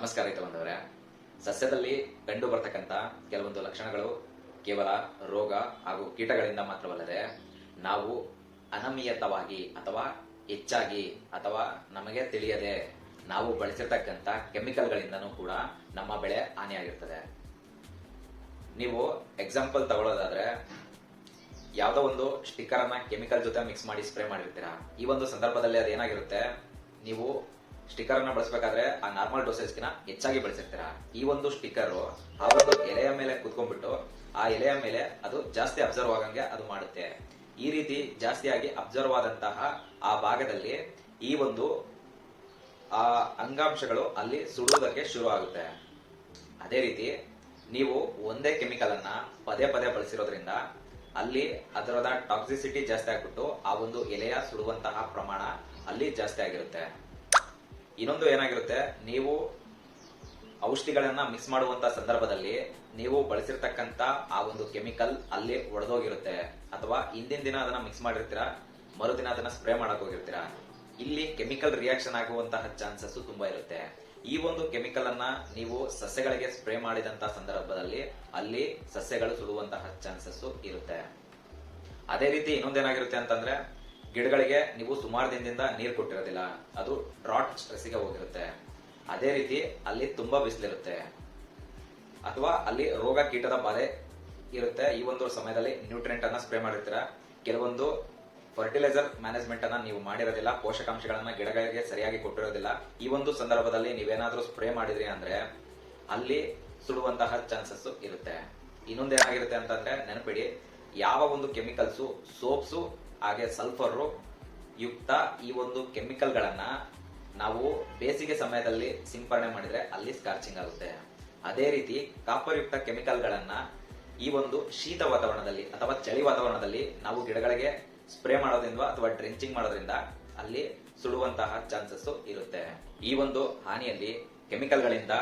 ನಮಸ್ಕಾರ ರೈತ ಬಂದವರೇ ಸಸ್ಯದಲ್ಲಿ ಕಂಡು ಬರ್ತಕ್ಕಂಥ ಕೆಲವೊಂದು ಲಕ್ಷಣಗಳು ಕೇವಲ ರೋಗ ಹಾಗೂ ಕೀಟಗಳಿಂದ ಮಾತ್ರವಲ್ಲದೆ ನಾವು ಅನಮಿಯತವಾಗಿ ಅಥವಾ ಹೆಚ್ಚಾಗಿ ಅಥವಾ ನಮಗೆ ತಿಳಿಯದೆ ನಾವು ಬಳಸಿರ್ತಕ್ಕಂಥ ಕೆಮಿಕಲ್ಗಳಿಂದನೂ ಕೂಡ ನಮ್ಮ ಬೆಳೆ ಹಾನಿಯಾಗಿರ್ತದೆ. ನೀವು ಎಕ್ಸಾಂಪಲ್ ತಗೊಳ್ಳೋದಾದ್ರೆ ಯಾವುದೋ ಒಂದು ಸ್ಟಿಕ್ಕರ್ ಅನ್ನ ಕೆಮಿಕಲ್ ಜೊತೆ ಮಿಕ್ಸ್ ಮಾಡಿ ಸ್ಪ್ರೇ ಮಾಡಿರ್ತೀರಾ? ಈ ಒಂದು ಸಂದರ್ಭದಲ್ಲಿ ಅದೇನಾಗಿರುತ್ತೆ? ನೀವು ಸ್ಟಿಕ್ಕರ್ ಅನ್ನ ಬಳಸಬೇಕಾದ್ರೆ ಆ ನಾರ್ಮಲ್ ಡೋಸೇಜ್ಗಿನ ಹೆಚ್ಚಾಗಿ ಬಳಸಿರ್ತೀರಾ? ಈ ಒಂದು ಸ್ಟಿಕ್ಕರ್ ಆ ಒಂದು ಎಲೆಯ ಮೇಲೆ ಕುತ್ಕೊಂಡ್ಬಿಟ್ಟು ಆ ಎಲೆಯ ಮೇಲೆ ಅದು ಜಾಸ್ತಿ ಅಬ್ಸರ್ವ್ ಆಗಂಗೆ ಅದು ಮಾಡುತ್ತೆ. ಈ ರೀತಿ ಜಾಸ್ತಿಯಾಗಿ ಅಬ್ಸರ್ವ್ ಆದಂತಹ ಆ ಭಾಗದಲ್ಲಿ ಈ ಒಂದು, ಆ ಅಂಗಾಂಶಗಳು ಅಲ್ಲಿ ಸುಡುವುದಕ್ಕೆ ಶುರು ಆಗುತ್ತೆ. ಅದೇ ರೀತಿ ನೀವು ಒಂದೇ ಕೆಮಿಕಲ್ ಅನ್ನ ಪದೇ ಪದೇ ಬಳಸಿರೋದ್ರಿಂದ ಅಲ್ಲಿ ಅದರದ ಟಾಕ್ಸಿಸಿಟಿ ಜಾಸ್ತಿ ಆಗ್ಬಿಟ್ಟು ಆ ಒಂದು ಎಲೆಯ ಸುಡುವಂತಹ ಪ್ರಮಾಣ ಅಲ್ಲಿ ಜಾಸ್ತಿ ಆಗಿರುತ್ತೆ. ಇನ್ನೊಂದು ಏನಾಗಿರುತ್ತೆ, ನೀವು ಔಷಧಿಗಳನ್ನ ಮಿಕ್ಸ್ ಮಾಡುವಂತ ಸಂದರ್ಭದಲ್ಲಿ ನೀವು ಬಳಸಿರ್ತಕ್ಕಂತ ಆ ಒಂದು ಕೆಮಿಕಲ್ ಅಲ್ಲಿ ಒಡೆದೋಗಿರುತ್ತೆ. ಅಥವಾ ಹಿಂದಿನ ದಿನ ಅದನ್ನ ಮಿಕ್ಸ್ ಮಾಡಿರ್ತೀರಾ, ಮರುದಿನ ಅದನ್ನ ಸ್ಪ್ರೇ ಮಾಡಕ್ ಹೋಗಿರ್ತೀರಾ. ಇಲ್ಲಿ ಕೆಮಿಕಲ್ ರಿಯಾಕ್ಷನ್ ಆಗುವಂತಹ ಚಾನ್ಸಸ್ ತುಂಬಾ ಇರುತ್ತೆ. ಈ ಒಂದು ಕೆಮಿಕಲ್ ಅನ್ನ ನೀವು ಸಸ್ಯಗಳಿಗೆ ಸ್ಪ್ರೇ ಮಾಡಿದಂತ ಸಂದರ್ಭದಲ್ಲಿ ಅಲ್ಲಿ ಸಸ್ಯಗಳು ಸುಡುವಂತಹ ಚಾನ್ಸಸ್ ಇರುತ್ತೆ. ಅದೇ ರೀತಿ ಇನ್ನೊಂದೇನಾಗಿರುತ್ತೆ ಅಂತಂದ್ರೆ ಗಿಡಗಳಿಗೆ ನೀವು ಸುಮಾರು ದಿನದಿಂದ ನೀರು ಕೊಟ್ಟಿರೋದಿಲ್ಲ. ಅದು ಡ್ರಾಟ್ ಸ್ಟ್ರೆಸ್ಗೆ ಹೋಗಿರುತ್ತೆ. ಅದೇ ರೀತಿ ಅಲ್ಲಿ ತುಂಬಾ ಬಿಸಿಲಿರುತ್ತೆ. ಅಥವಾ ಅಲ್ಲಿ ರೋಗ ಕೀಟದ ಬಾಧೆ ಇರುತ್ತೆ. ಈ ಒಂದು ಸಮಯದಲ್ಲಿ ನ್ಯೂಟ್ರೆಂಟ್ ಅನ್ನ ಸ್ಪ್ರೇ ಮಾಡಿರ್ತೀರ. ಕೆಲವೊಂದು ಫರ್ಟಿಲೈಸರ್ ಮ್ಯಾನೇಜ್ಮೆಂಟ್ ಅನ್ನ ನೀವು ಮಾಡಿರೋದಿಲ್ಲ. ಪೋಷಕಾಂಶಗಳನ್ನ ಗಿಡಗಳಿಗೆ ಸರಿಯಾಗಿ ಕೊಟ್ಟಿರೋದಿಲ್ಲ. ಈ ಒಂದು ಸಂದರ್ಭದಲ್ಲಿ ನೀವೇನಾದ್ರೂ ಸ್ಪ್ರೇ ಮಾಡಿದ್ರಿ ಅಂದ್ರೆ ಅಲ್ಲಿ ಸುಡುವಂತಹ ಚಾನ್ಸಸ್ ಇರುತ್ತೆ. ಇನ್ನೊಂದೇನಾಗಿರುತ್ತೆ ಅಂತಂದ್ರೆ ನೆನಪಿಡಿ, ಯಾವ ಒಂದು ಕೆಮಿಕಲ್ಸು ಸೋಪ್ಸು ಹಾಗೆ ಸಲ್ಫರ್ ಯುಕ್ತ ಈ ಒಂದು ಕೆಮಿಕಲ್ ಗಳನ್ನ ನಾವು ಬೇಸಿಗೆ ಸಮಯದಲ್ಲಿ ಸಿಂಪರಣೆ ಮಾಡಿದ್ರೆ ಅಲ್ಲಿ ಸ್ಕಾರ್ಚಿಂಗ್ ಆಗುತ್ತೆ. ಅದೇ ರೀತಿ ಕಾಪರ್ ಯುಕ್ತ ಕೆಮಿಕಲ್ ಗಳನ್ನ ಈ ಒಂದು ಶೀತ ವಾತಾವರಣದಲ್ಲಿ ಅಥವಾ ಚಳಿ ವಾತಾವರಣದಲ್ಲಿ ನಾವು ಗಿಡಗಳಿಗೆ ಸ್ಪ್ರೇ ಮಾಡೋದ್ರಿಂದ ಅಥವಾ ಡ್ರೆಂಚಿಂಗ್ ಮಾಡೋದ್ರಿಂದ ಅಲ್ಲಿ ಸುಡುವಂತಹ ಚಾನ್ಸಸ್ ಇರುತ್ತೆ. ಈ ಒಂದು ಹಾನಿಯಲ್ಲಿ ಕೆಮಿಕಲ್ಗಳಿಂದ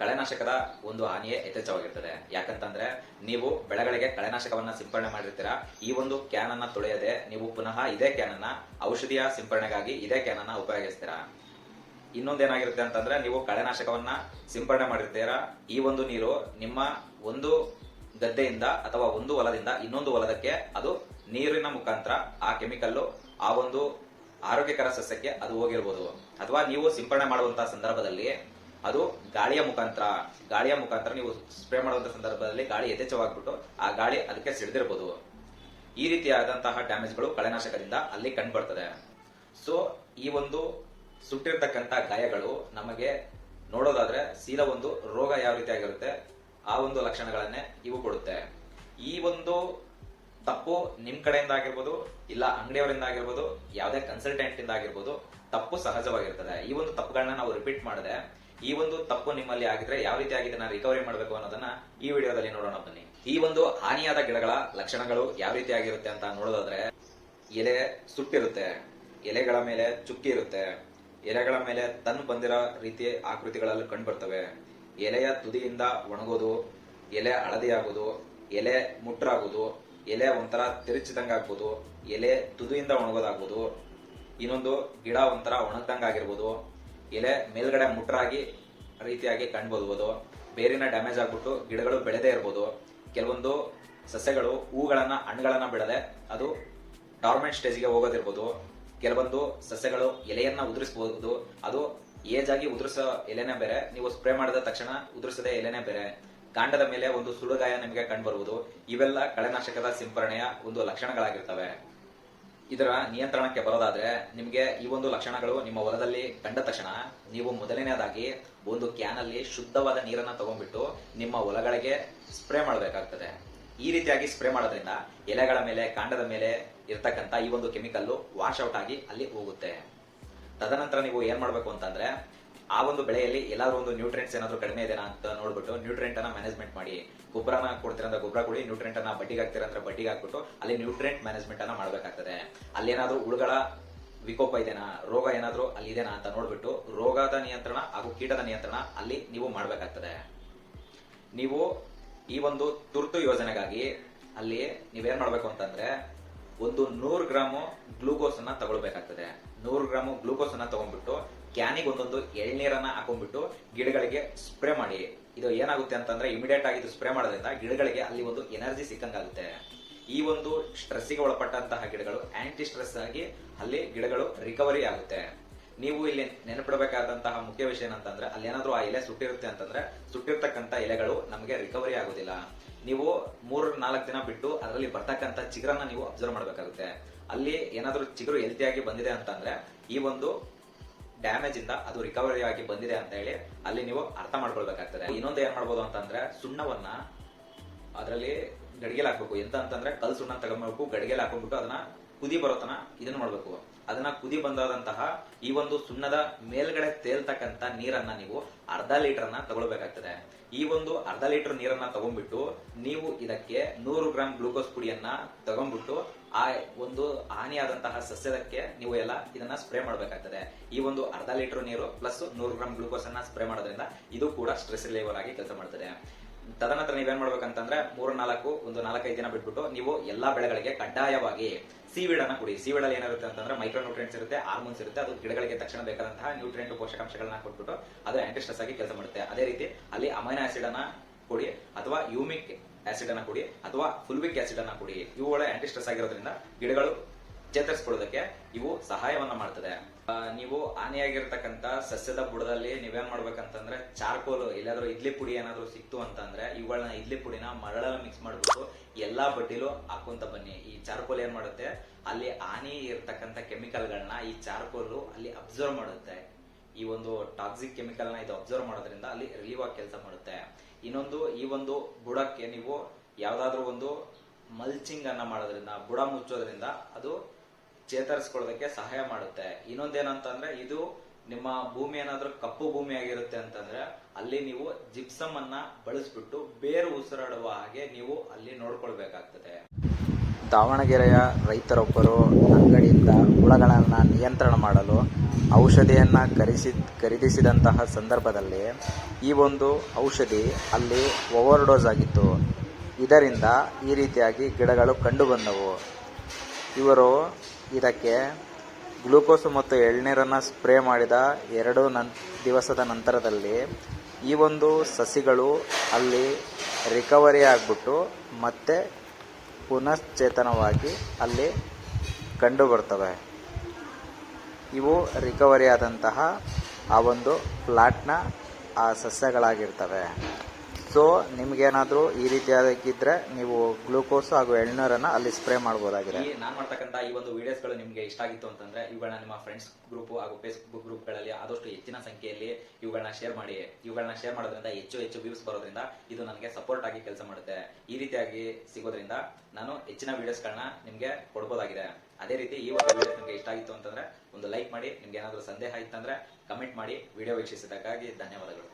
ಕಳೆನಾಶಕದ ಒಂದು ಹಾನಿಯೇ ಯಥೇಚ್ಛವಾಗಿರ್ತದೆ. ಯಾಕಂತಂದ್ರೆ ನೀವು ಬೆಳೆಗಳಿಗೆ ಕಳೆನಾಶಕವನ್ನ ಸಿಂಪರಣೆ ಮಾಡಿರ್ತೀರಾ? ಈ ಒಂದು ಕ್ಯಾನ್ ಅನ್ನ ತೊಳೆಯದೆ ನೀವು ಪುನಃ ಇದೇ ಕ್ಯಾನ್ ಅನ್ನ ಔಷಧಿಯ ಸಿಂಪರಣೆಗಾಗಿ ಇದೇ ಕ್ಯಾನ್ ಅನ್ನ ಉಪಯೋಗಿಸ್ತೀರಾ? ಇನ್ನೊಂದೇನಾಗಿರುತ್ತೆ ಅಂತಂದ್ರೆ ನೀವು ಕಳೆನಾಶಕವನ್ನ ಸಿಂಪರಣೆ ಮಾಡಿರ್ತೀರಾ? ಈ ಒಂದು ನೀರು ನಿಮ್ಮ ಒಂದು ಗದ್ದೆಯಿಂದ ಅಥವಾ ಒಂದು ಹೊಲದಿಂದ ಇನ್ನೊಂದು ಹೊಲದಕ್ಕೆ ಅದು ನೀರಿನ ಮುಖಾಂತರ ಆ ಕೆಮಿಕಲ್ಲು ಆ ಒಂದು ಆರೋಗ್ಯಕರ ಸಸ್ಯಕ್ಕೆ ಅದು ಹೋಗಿರ್ಬೋದು. ಅಥವಾ ನೀವು ಸಿಂಪರಣೆ ಮಾಡುವಂತಹ ಸಂದರ್ಭದಲ್ಲಿ ಅದು ಗಾಳಿಯ ಮುಖಾಂತರ ಗಾಳಿಯ ಮುಖಾಂತರ ನೀವು ಸ್ಪ್ರೇ ಮಾಡುವಂತ ಸಂದರ್ಭದಲ್ಲಿ ಗಾಳಿ ಯಥೇಚ್ಛವಾಗ್ಬಿಟ್ಟು ಆ ಗಾಳಿ ಅದಕ್ಕೆ ಸಿಡಿದಿರಬಹುದು ಈ ರೀತಿಯಾದಂತಹ ಡ್ಯಾಮೇಜ್ಗಳು ಕಳೆನಾಶಕದಿಂದ ಅಲ್ಲಿ ಕಂಡುಬರ್ತದೆ. ಸೊ ಈ ಒಂದು ಸುಟ್ಟಿರ್ತಕ್ಕಂಥ ಗಾಯಗಳು ನಮಗೆ ನೋಡೋದಾದ್ರೆ ಸೀದಾ ಒಂದು ರೋಗ ಯಾವ ರೀತಿಯಾಗಿರುತ್ತೆ, ಆ ಒಂದು ಲಕ್ಷಣಗಳನ್ನೇ ಇವು ಕೊಡುತ್ತೆ. ಈ ಒಂದು ತಪ್ಪು ನಿಮ್ ಕಡೆಯಿಂದ ಆಗಿರ್ಬೋದು, ಇಲ್ಲ ಅಂಗಡಿಯವರಿಂದ ಆಗಿರ್ಬೋದು, ಯಾವುದೇ ಕನ್ಸಲ್ಟೆಂಟ್ ಇಂದ ಆಗಿರ್ಬೋದು, ತಪ್ಪು ಸಹಜವಾಗಿರ್ತದೆ. ಈ ಒಂದು ತಪ್ಪುಗಳನ್ನ ನಾವು ರಿಪೀಟ್ ಮಾಡದೆ ಈ ಒಂದು ತಪ್ಪು ನಿಮ್ಮಲ್ಲಿ ಆಗಿದ್ರೆ ಯಾವ ರೀತಿಯಾಗಿ ಇದನ್ನ ರಿಕವರಿ ಮಾಡಬೇಕು ಅನ್ನೋದನ್ನ ಈ ವಿಡಿಯೋದಲ್ಲಿ ನೋಡೋಣ ಬನ್ನಿ. ಈ ಒಂದು ಹಾನಿಯಾದ ಗಿಡಗಳ ಲಕ್ಷಣಗಳು ಯಾವ ರೀತಿಯಾಗಿರುತ್ತೆ ಅಂತ ನೋಡೋದಾದ್ರೆ ಎಲೆ ಸುಟ್ಟಿರುತ್ತೆ, ಎಲೆಗಳ ಮೇಲೆ ಚುಕ್ಕಿ ಇರುತ್ತೆ, ಎಲೆಗಳ ಮೇಲೆ ತನ್ನ ಬಂದಿರೋ ರೀತಿ ಆಕೃತಿಗಳಲ್ಲಿ ಕಂಡು ಬರ್ತವೆ. ಎಲೆಯ ತುದಿಯಿಂದ ಒಣಗೋದು, ಎಲೆ ಹಳದಿ ಆಗೋದು ಎಲೆ ಮುಟ್ರಾಗೋದು, ಎಲೆ ಒಂಥರ ತಿರುಚಿದಂಗ ಆಗ್ಬೋದು, ಎಲೆ ತುದಿಯಿಂದ ಒಣಗೋದಾಗ್ಬೋದು, ಇನ್ನೊಂದು ಗಿಡ ಒಂಥರ ಒಣಗ್ದಂಗ ಆಗಿರ್ಬೋದು ಎಲೆ ಮೇಲ್ಗಡೆ ಮುಟ್ರಾಗಿ ರೀತಿಯಾಗಿ ಕಂಡುಬೋದು ಬೇರಿನ ಡ್ಯಾಮೇಜ್ ಆಗ್ಬಿಟ್ಟು ಗಿಡಗಳು ಬೆಳೆದೇ ಇರ್ಬೋದು. ಕೆಲವೊಂದು ಸಸ್ಯಗಳು ಹೂಗಳನ್ನ, ಹಣ್ಣುಗಳನ್ನ ಬಿಡದೆ ಅದು ಡಾರ್ಮೆಂಟ್ ಸ್ಟೇಜ್ಗೆ ಹೋಗೋದಿರ್ಬೋದು. ಕೆಲವೊಂದು ಸಸ್ಯಗಳು ಎಲೆಯನ್ನ ಉದುರಿಸಬಹುದು ಅದು ಏಜ್ ಆಗಿ ಉದುರಿಸೋ ಎಲೆನೇ ಬೇರೆ. ನೀವು ಸ್ಪ್ರೇ ಮಾಡಿದ ತಕ್ಷಣ ಉದುರಿಸದೆ ಎಲೆನೇ ಬೇರೆ. ಕಾಂಡದ ಮೇಲೆ ಒಂದು ಸುಳುಗಾಯ ನಿಮಗೆ ಕಂಡುಬರುವುದು. ಇವೆಲ್ಲ ಕಳೆನಾಶಕದ ಸಿಂಪರಣೆಯ ಒಂದು ಲಕ್ಷಣಗಳಾಗಿರ್ತವೆ. ಇದರ ನಿಯಂತ್ರಣಕ್ಕೆ ಬರೋದಾದ್ರೆ ನಿಮಗೆ ಈ ಒಂದು ಲಕ್ಷಣಗಳು ನಿಮ್ಮ ಹೊಲದಲ್ಲಿ ಕಂಡ ತಕ್ಷಣ ನೀವು ಮೊದಲನೇದಾಗಿ ಒಂದು ಕ್ಯಾನ್ ಅಲ್ಲಿ ಶುದ್ಧವಾದ ನೀರನ್ನ ತಗೊಂಡ್ಬಿಟ್ಟು ನಿಮ್ಮ ಹೊಲಗಳಿಗೆ ಸ್ಪ್ರೇ ಮಾಡಬೇಕಾಗ್ತದೆ. ಈ ರೀತಿಯಾಗಿ ಸ್ಪ್ರೇ ಮಾಡೋದ್ರಿಂದ ಎಲೆಗಳ ಮೇಲೆ, ಕಾಂಡದ ಮೇಲೆ ಇರ್ತಕ್ಕಂಥ ಈ ಒಂದು ಕೆಮಿಕಲ್ ವಾಶ್ ಔಟ್ ಆಗಿ ಅಲ್ಲಿ ಹೋಗುತ್ತೆ. ತದನಂತರ ನೀವು ಏನ್ ಮಾಡಬೇಕು ಅಂತಂದ್ರೆ ಆ ಒಂದು ಬೆಳೆಯಲ್ಲಿ ಎಲ್ಲಾದ್ರೂ ಒಂದು ನ್ಯೂಟ್ರೆಂಟ್ಸ್ ಏನಾದ್ರು ಕಡಿಮೆ ಇದೆನಾ ಅಂತ ನೋಡ್ಬಿಟ್ಟು ನ್ಯೂಟ್ರೆಂಟ್ ಅನ್ನ ಮ್ಯಾನೇಜ್ಮೆಂಟ್ ಮಾಡಿ, ಗೊಬ್ಬರನ ಕೊಡ್ತೀರ ಅಂದ್ರೆ ಗೊಬ್ಬರ ಕೊಡಿ ನ್ಯೂಟ್ರೆಂಟ್ ಅನ್ನ ಬಡ್ಡಿಗೆ ಹಾಕ್ತೀರ ಅಂದ್ರೆ ಬಡ್ಡಿಗೆ ಹಾಕ್ಬಿಟ್ಟು ಅಲ್ಲಿ ನ್ಯೂಟ್ರೆಂಟ್ ಮ್ಯಾನೇಜ್ಮೆಂಟ್ ಅನ್ನ ಮಾಡಬೇಕಾಗ್ತದೆ. ಅಲ್ಲಿ ಹುಳುಗಳ ವಿಕೋಪ ಇದೆನಾ, ರೋಗ ಏನಾದರೂ ಅಲ್ಲಿ ಇದೆನಾ ಅಂತ ನೋಡ್ಬಿಟ್ಟು ರೋಗದ ನಿಯಂತ್ರಣ ಹಾಗೂ ಕೀಟದ ನಿಯಂತ್ರಣ ಅಲ್ಲಿ ನೀವು ಮಾಡಬೇಕಾಗ್ತದೆ. ನೀವು ಈ ಒಂದು ತುರ್ತು ಯೋಜನೆಗಾಗಿ ಅಲ್ಲಿ ನೀವೇನ್ ಮಾಡ್ಬೇಕು ಅಂತಂದ್ರೆ ಒಂದು ನೂರು ಗ್ರಾಮು ಗ್ಲೂಕೋಸ್ ಅನ್ನ ತಗೊಳ್ಬೇಕಾಗ್ತದೆ. ನೂರು ಗ್ರಾಮು ಗ್ಲೂಕೋಸ್ ಅನ್ನ ತಗೊಂಡ್ಬಿಟ್ಟು ಕ್ಯಾನಿಗೆ ಒಂದೊಂದು ಎಳ್ನೀರನ್ನ ಹಾಕೊಂಡ್ಬಿಟ್ಟು ಗಿಡಗಳಿಗೆ ಸ್ಪ್ರೇ ಮಾಡಿ. ಇದು ಏನಾಗುತ್ತೆ ಅಂತಂದ್ರೆ ಇಮಿಡಿಯೇಟ್ ಆಗಿ ಸ್ಪ್ರೇ ಮಾಡೋದ್ರಿಂದ ಗಿಡಗಳಿಗೆ ಅಲ್ಲಿ ಒಂದು ಎನರ್ಜಿ ಸಿಕ್ಕಂಗಾಗುತ್ತೆ. ಈ ಒಂದು ಸ್ಟ್ರೆಸ್ಸಿಗೆ ಒಳಪಟ್ಟಂತಹ ಗಿಡಗಳು ಆಂಟಿ ಸ್ಟ್ರೆಸ್ ಆಗಿ ಅಲ್ಲಿ ಗಿಡಗಳು ರಿಕವರಿ ಆಗುತ್ತೆ. ನೀವು ಇಲ್ಲಿ ನೆನಪಿಡಬೇಕಾದಂತಹ ಮುಖ್ಯ ವಿಷಯ ಏನಂತಂದ್ರೆ, ಅಲ್ಲಿ ಏನಾದ್ರೂ ಆ ಎಲೆ ಸುಟ್ಟಿರುತ್ತೆ ಅಂತಂದ್ರೆ, ಸುಟ್ಟಿರ್ತಕ್ಕಂಥ ಎಲೆಗಳು ನಮಗೆ ರಿಕವರಿ ಆಗೋದಿಲ್ಲ. ನೀವು ಮೂರ್, ನಾಲ್ಕು ದಿನ ಬಿಟ್ಟು ಅದರಲ್ಲಿ ಬರ್ತಕ್ಕಂಥ ಚಿಗುರನ್ನ ನೀವು ಅಬ್ಸರ್ವ್ ಮಾಡಬೇಕಾಗುತ್ತೆ. ಅಲ್ಲಿ ಏನಾದರೂ ಚಿಗುರು ಹೆಲ್ತಿಯಾಗಿ ಬಂದಿದೆ ಅಂತಂದ್ರೆ, ಈ ಒಂದು ಡ್ಯಾಮೇಜ್ ಇಂದ ಅದು ರಿಕವರಿ ಆಗಿ ಬಂದಿದೆ ಅಂತ ಹೇಳಿ ಅಲ್ಲಿ ನೀವು ಅರ್ಥ ಮಾಡ್ಕೊಳ್ಬೇಕಾಗ್ತದೆ. ಇನ್ನೊಂದು ಏನ್ ಮಾಡ್ಬೋದು ಅಂತಂದ್ರೆ, ಸುಣ್ಣವನ್ನ ಅದರಲ್ಲಿ ಗಡಿಗೆಲ್ ಹಾಕ್ಬೇಕು. ಎಂತ ಅಂತಂದ್ರೆ ಕಲ್ ಸುಣ್ಣ ತಗೊಂಡ್ಬೇಕು ಗಡಿಗೆಲ್ ಹಾಕೊಂಡ್ಬಿಟ್ಟು ಅದನ್ನ ಕುದಿ ಬರೋತನ ಇದನ್ನ ಮಾಡ್ಬೇಕು. ಅದನ್ನ ಕುದಿ ಬಂದಾದಂತಹ ಈ ಒಂದು ಸುಣ್ಣದ ಮೇಲ್ಗಡೆ ತೇಲ್ತಕ್ಕಂತ ನೀರನ್ನ ನೀವು ಅರ್ಧ ಲೀಟರ್ ಅನ್ನ ತಗೊಳ್ಬೇಕಾಗ್ತದೆ. ಈ ಒಂದು ಅರ್ಧ ಲೀಟರ್ ನೀರನ್ನ ತಗೊಂಡ್ಬಿಟ್ಟು ನೀವು ಇದಕ್ಕೆ ನೂರು ಗ್ರಾಂ ಗ್ಲೂಕೋಸ್ ಪುಡಿಯನ್ನ ತಗೊಂಡ್ಬಿಟ್ಟು ಆ ಒಂದು ಹಾನಿಯಾದಂತಹ ಸಸ್ಯದಕ್ಕೆ ನೀವು ಎಲ್ಲ ಇದನ್ನ ಸ್ಪ್ರೇ ಮಾಡಬೇಕಾಗ್ತದೆ. ಈ ಒಂದು ಅರ್ಧ ಲೀಟರ್ ನೀರು ಪ್ಲಸ್ ನೂರು ಗ್ರಾಂ ಗ್ಲೂಕೋಸ್ ಅನ್ನ ಸ್ಪ್ರೇ ಮಾಡೋದ್ರಿಂದ ಇದು ಕೂಡ ಸ್ಟ್ರೆಸ್ ರಿಲೀವರ್ ಆಗಿ ಕೆಲಸ ಮಾಡ್ತದೆ. ತದನಂತರ ನೀವೇನ್ ಮಾಡ್ಬೇಕಂತಂದ್ರೆ ಮೂರು, ನಾಲ್ಕು, ಒಂದು, ನಾಲ್ಕೈದು ದಿನ ಬಿಟ್ಬಿಟ್ಟು ನೀವು ಎಲ್ಲಾ ಬೆಳೆಗಳಿಗೆ ಕಡ್ಡಾಯವಾಗಿ ಸೀವಿಡ್ ಅನ್ನ ಕುಡಿ. ಸೀವಿಡ್ ಅಲ್ಲಿ ಏನಿರುತ್ತೆ ಅಂತಂದ್ರೆ ಮೈಕ್ರೋ ನ್ಯೂಟ್ರಿಯೆಂಟ್ಸ್ ಇರುತ್ತೆ ಹಾರ್ಮೋನ್ಸ್ ಇರುತ್ತೆ, ಅದು ಗಿಡಗಳಿಗೆ ತಕ್ಷಣ ಬೇಕಾದಂತಹ ನ್ಯೂಟ್ರಿಯೆಂಟ್ ಪೋಷಕಾಂಶಗಳನ್ನ ಕೊಟ್ಬಿಟ್ಟು ಅದು ಆಂಟಿಸ್ಟ್ರೆಸ್ ಆಗಿ ಕೆಲಸ ಮಾಡುತ್ತೆ. ಅದೇ ರೀತಿ ಅಲ್ಲಿ ಅಮೈನೋ ಆಸಿಡ್ ಅನ್ನ ಕೊಡಿ ಅಥವಾ ಯೂಮಿಕ್ ಆಸಿಡ್ ಅನ್ನ ಕೊಡಿ ಅಥವಾ ಫುಲ್ವಿಕ್ ಆಸಿಡ್ ಅನ್ನ ಕೊಡಿ. ಇವುಗಳ ಆಂಟಿಸ್ಟ್ರೆಸ್ ಆಗಿರೋದ್ರಿಂದ ಗಿಡಗಳು ಚೇತರಿಸ್ಕೊಳ್ಳೋದಕ್ಕೆ ಇವು ಸಹಾಯವನ್ನ ಮಾಡ್ತದೆ. ನೀವು ಹಾನಿಯಾಗಿರ್ತಕ್ಕಂಥ ಸಸ್ಯದ ಬುಡದಲ್ಲಿ ನೀವೇನ್ ಮಾಡ್ಬೇಕಂತಂದ್ರೆ ಚಾರ್ಕೋಲ್, ಇಲ್ಲಾದ್ರೂ ಇಡ್ಲಿ ಪುಡಿ ಏನಾದ್ರೂ ಸಿಕ್ತು ಅಂತಂದ್ರೆ ಇವುಗಳನ್ನ ಇಡ್ಲಿ ಪುಡಿನ ಮರಳಲ್ಲಿ ಮಿಕ್ಸ್ ಮಾಡ್ಬಿಟ್ಟು ಎಲ್ಲಾ ಬಡ್ಡಿಲೂ ಹಾಕೊಂತ ಬನ್ನಿ. ಈ ಚಾರ್ಕೋಲ್ ಏನ್ ಮಾಡುತ್ತೆ? ಅಲ್ಲಿ ಹಾನಿ ಕೆಮಿಕಲ್ ಕೆಮಿಕಲ್ಗಳನ್ನ ಈ ಚಾರ್ಕೋಲು ಅಲ್ಲಿ ಅಬ್ಸರ್ವ್ ಮಾಡುತ್ತೆ. ಈ ಒಂದು ಟಾಕ್ಸಿಕ್ ಕೆಮಿಕಲ್ನ ಇದು ಅಬ್ಸರ್ವ್ ಮಾಡೋದ್ರಿಂದ ಅಲ್ಲಿ ರಿಲೀವ್ ಆಗಿ ಕೆಲಸ ಮಾಡುತ್ತೆ. ಇನ್ನೊಂದು, ಈ ಒಂದು ಬುಡಕ್ಕೆ ನೀವು ಯಾವ್ದಾದ್ರು ಒಂದು ಮಲ್ಚಿಂಗ್ ಅನ್ನ ಮಾಡೋದ್ರಿಂದ, ಬುಡ ಮುಚ್ಚೋದ್ರಿಂದ ಅದು ಚೇತರಿಸ್ಕೊಳ್ಳೋದಕ್ಕೆ ಸಹಾಯ ಮಾಡುತ್ತೆ. ಇನ್ನೊಂದೇನಂತಂದ್ರೆ, ಇದು ನಿಮ್ಮ ಭೂಮಿ ಏನಾದ್ರೂ ಕಪ್ಪು ಭೂಮಿ ಆಗಿರುತ್ತೆ ಅಂತಂದ್ರೆ, ಅಲ್ಲಿ ನೀವು ಜಿಪ್ಸಮ್ ಅನ್ನ ಬಳಸ್ಬಿಟ್ಟು ಬೇರು ಉಸಿರಾಡುವ ಹಾಗೆ ನೀವು ಅಲ್ಲಿ ನೋಡ್ಕೊಳ್ಬೇಕಾಗ್ತದೆ. ದಾವಣಗೆರೆಯ ರೈತರೊಬ್ಬರು ಅಂಗಡಿಯಿಂದ ಹುಳಗಳನ್ನು ನಿಯಂತ್ರಣ ಮಾಡಲು ಔಷಧಿಯನ್ನು ಖರೀಸಿ ಖರೀದಿಸಿದಂತಹ ಸಂದರ್ಭದಲ್ಲಿ ಈ ಒಂದು ಔಷಧಿ ಅಲ್ಲಿ ಓವರ್ ಡೋಸ್ ಆಗಿತ್ತು. ಇದರಿಂದ ಈ ರೀತಿಯಾಗಿ ಗಿಡಗಳು ಕಂಡುಬಂದವು. ಇವರು ಇದಕ್ಕೆ ಗ್ಲೂಕೋಸು ಮತ್ತು ಎಳ್ನೀರನ್ನು ಸ್ಪ್ರೇ ಮಾಡಿದ ಎರಡು ನನ್, ದಿವಸದ ನಂತರದಲ್ಲಿ ಈ ಒಂದು ಸಸಿಗಳು ಅಲ್ಲಿ ರಿಕವರಿ ಆಗಿಬಿಟ್ಟು ಮತ್ತೆ ಪುನಶ್ಚೇತನವಾಗಿ ಅಲ್ಲಿ ಕಂಡು ಬರ್ತವೆ. ಇವು ರಿಕವರಿ ಆದಂತಹ ಆ ಒಂದು ಪ್ಲಾಟ್ನ ಆ ಸಸ್ಯಗಳಾಗಿರ್ತವೆ. ಸೊ ನಿಮಗೇನಾದರೂ ಈ ರೀತಿಯಾಗಿದ್ದರೆ ನೀವು ಗ್ಲೂಕೋಸ್ ಹಾಗೂ ಎಳ್ನೀರನ್ನು ಅಲ್ಲಿ ಸ್ಪ್ರೇ ಮಾಡಬಹುದಾಗಿದೆ ನಾನು ಮಾಡ್ತಕ್ಕಂತ ಈ ಒಂದು ವಿಡಿಯೋಸ್ಗಳು ನಿಮ್ಗೆ ಇಷ್ಟ ಆಗಿತ್ತು ಅಂತಂದ್ರೆ ಇವುಗಳನ್ನ ನಿಮ್ಮ ಫ್ರೆಂಡ್ಸ್ ಗ್ರೂಪ್ ಹಾಗೂ ಫೇಸ್ಬುಕ್ ಗ್ರೂಪ್ಗಳಲ್ಲಿ ಆದಷ್ಟು ಹೆಚ್ಚಿನ ಸಂಖ್ಯೆಯಲ್ಲಿ ಇವುಗಳನ್ನ ಶೇರ್ ಮಾಡಿ. ಇವುಗಳನ್ನ ಶೇರ್ ಮಾಡೋದ್ರಿಂದ ಹೆಚ್ಚು ಹೆಚ್ಚು ವ್ಯೂಸ್ ಬರೋದ್ರಿಂದ ಇದು ನನಗೆ ಸಪೋರ್ಟ್ ಆಗಿ ಕೆಲಸ ಮಾಡುತ್ತೆ. ಈ ರೀತಿಯಾಗಿ ಸಿಗೋದ್ರಿಂದ ನಾನು ಹೆಚ್ಚಿನ ವಿಡಿಯೋಸ್ ಗಳನ್ನ ನಿಮ್ಗೆ ಕೊಡ್ಬೋದಾಗಿದೆ. ಅದೇ ರೀತಿ ಈ ಒಂದು ವಿಡಿಯೋ ನಿಮ್ಗೆ ಇಷ್ಟ ಆಗಿತ್ತು ಅಂತಂದ್ರೆ ಒಂದು ಲೈಕ್ ಮಾಡಿ. ನಿಮ್ಗೆ ಏನಾದರೂ ಸಂದೇಹ ಇತ್ತಂದ್ರೆ ಕಮೆಂಟ್ ಮಾಡಿ. ವಿಡಿಯೋ ವೀಕ್ಷಿಸಿದ್ದಕ್ಕಾಗಿ ಧನ್ಯವಾದಗಳು.